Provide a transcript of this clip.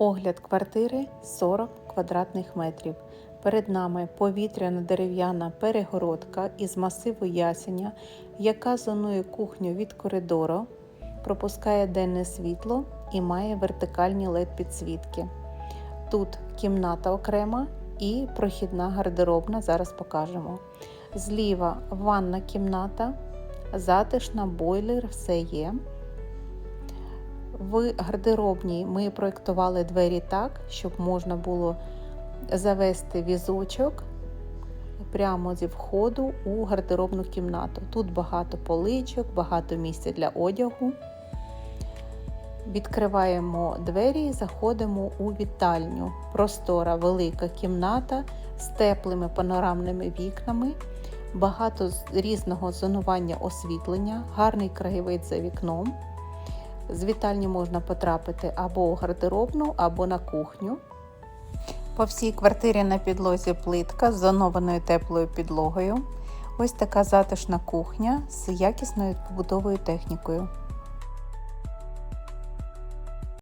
Огляд квартири 40 квадратних метрів. Перед нами повітряна дерев'яна перегородка із масиву ясеня, яка зонує кухню від коридору, пропускає денне світло і має вертикальні led підсвітки. Тут кімната окрема і прохідна гардеробна, зараз покажемо. Зліва ванна кімната, затишна, бойлер, все є. В гардеробній ми проєктували двері так, щоб можна було завести візочок прямо зі входу у гардеробну кімнату. Тут багато поличок, багато місця для одягу. Відкриваємо двері і заходимо у вітальню. Простора велика кімната з теплими панорамними вікнами, багато різного зонування освітлення, гарний краєвид за вікном. З вітальні можна потрапити або у гардеробну, або на кухню. По всій квартирі на підлозі плитка з зонованою теплою підлогою. Ось така затишна кухня з якісною побутовою технікою.